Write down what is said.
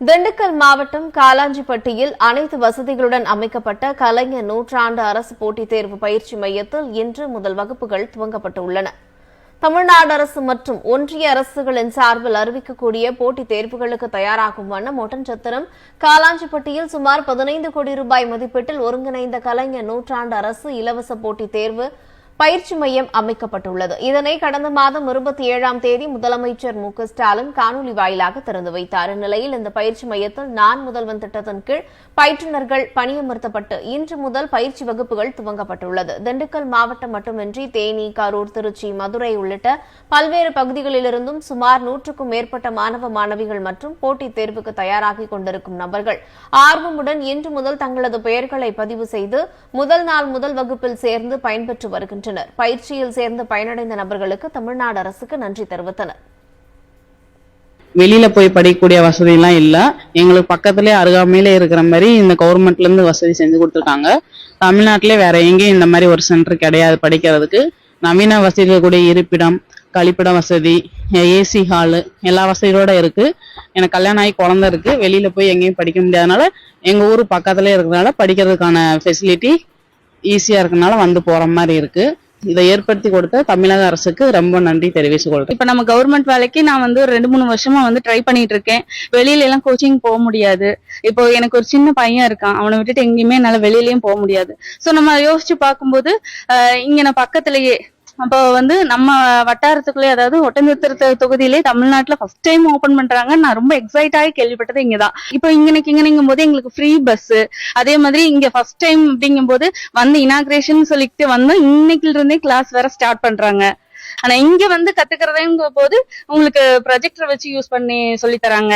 திண்டுக்கல் மாவட்டம் காலாஞ்சிப்பட்டியில் அனைத்து வசதிகளுடன் அமைக்கப்பட்ட கலைஞர் நூற்றாண்டு அரசு போட்டித் தேர்வு பயிற்சி மையத்தில் இன்று முதல் வகுப்புகள் துவங்கப்பட்டுள்ளன. தமிழ்நாடு அரசு மற்றும் ஒன்றிய அரசுகளின் சார்பில் அறிவிக்கக்கூடிய போட்டித் தேர்வுகளுக்கு தயாராகும் வண்ணம் ஒட்டன்சத்திரம் காலாஞ்சிப்பட்டியில் சுமார் பதினைந்து கோடி ரூபாய் மதிப்பீட்டில் ஒருங்கிணைந்த கலைஞர் நூற்றாண்டு அரசு இலவச போட்டித் தேர்வு பயிற்சி மையம் அமைக்கப்பட்டுள்ளது. இதனை கடந்த மாதம் இருபத்தி ஏழாம் தேதி முதலமைச்சர் மு ஸ்டாலின் காணொலி வாயிலாக திறந்து வைத்தார். இந்நிலையில் இந்த பயிற்சி மையத்தில் நான் முதல்வன் திட்டத்தின் கீழ் பயிற்றுநர்கள் பணியமர்த்தப்பட்டு இன்று முதல் பயிற்சி வகுப்புகள் துவங்கப்பட்டுள்ளது. திண்டுக்கல் மாவட்டம் மட்டுமின்றி தேனி கரூர் திருச்சி மதுரை உள்ளிட்ட பல்வேறு பகுதிகளிலிருந்தும் சுமார் நூற்றுக்கும் மேற்பட்ட மாணவ மாணவிகள் மற்றும் போட்டித் தேர்வுக்கு தயாராகிக் கொண்டிருக்கும் நபர்கள் ஆர்வமுடன் இன்று முதல் தங்களது பெயர்களை பதிவு செய்து முதல் நாள் முதல் வகுப்பில் சேர்ந்து பயன்பெற்று வருகின்றனர். பயிற்சியில் சேர்ந்து பயனடைந்த நபர்களுக்கு தமிழ்நாடு அரசுக்கு நன்றி தெரிவித்தனர். வெளியில போய் படிக்கக்கூடிய வசதிலாம் இல்ல. எங்களுக்கு பக்கத்துலயே அருகாமையிலே இருக்கிற மாதிரி இந்த கவர்மெண்ட்ல இருந்து வசதி செஞ்சு கொடுத்துருக்காங்க. தமிழ்நாட்டிலே வேற எங்கேயும் இந்த மாதிரி ஒரு சென்டர் கிடையாது படிக்கிறதுக்கு. நவீன வசதி இருக்கக்கூடிய இருப்பிடம் கழிப்பிட வசதி ஏசி ஹாலு எல்லா வசதியோட இருக்கு. எனக்கு கல்யாணம் ஆகி குழந்தை இருக்கு. வெளியில போய் எங்கேயும் படிக்க முடியாதனால எங்க ஊர் பக்கத்துலயே இருக்கிறதுனால படிக்கிறதுக்கான ஃபெசிலிட்டி ஈஸியா இருக்கனால வந்து போற மாதிரி இருக்கு. இதை ஏற்படுத்தி கொடுத்த தமிழக அரசுக்கு ரொம்ப நன்றி தெரிவிச்சு கொள்றேன் இப்ப நம்ம கவர்மெண்ட் வேலைக்கு நான் வந்து ஒரு ரெண்டு மூணு வருஷமா வந்து ட்ரை பண்ணிட்டு இருக்கேன். வெளியில எல்லாம் கோச்சிங் போக முடியாது. இப்போ எனக்கு ஒரு சின்ன பையன் இருக்கான். அவனை விட்டுட்டு எங்கேயுமே என்னால வெளியிலயும் போக முடியாது. சோ நம்ம யோசிச்சு பார்க்கும்போது இங்க நான் பக்கத்திலேயே அப்போ வந்து நம்ம வட்டாரத்துக்குள்ளே அதாவது ஒட்டஞ்சத்திர தொகுதியிலே தமிழ்நாட்டில் ஃபர்ஸ்ட் டைம் ஓப்பன் பண்றாங்க. நான் ரொம்ப எக்ஸைட் ஆகி கேள்விப்பட்டது இங்கதான். இப்போ இங்கனைக்கு இங்கனைங்கும் போது எங்களுக்கு ஃப்ரீ பஸ் அதே மாதிரி இங்க ஃபர்ஸ்ட் டைம் அப்படிங்கும் போது வந்து இனாக்ரேஷன் சொல்லிட்டு வந்து இன்னைக்குல இருந்தே கிளாஸ் வேற ஸ்டார்ட் பண்றாங்க. ஆனா இங்க வந்து கத்துக்கிறதுங்க போது உங்களுக்கு ப்ரொஜெக்டர் வச்சு யூஸ் பண்ணி சொல்லி தராங்க.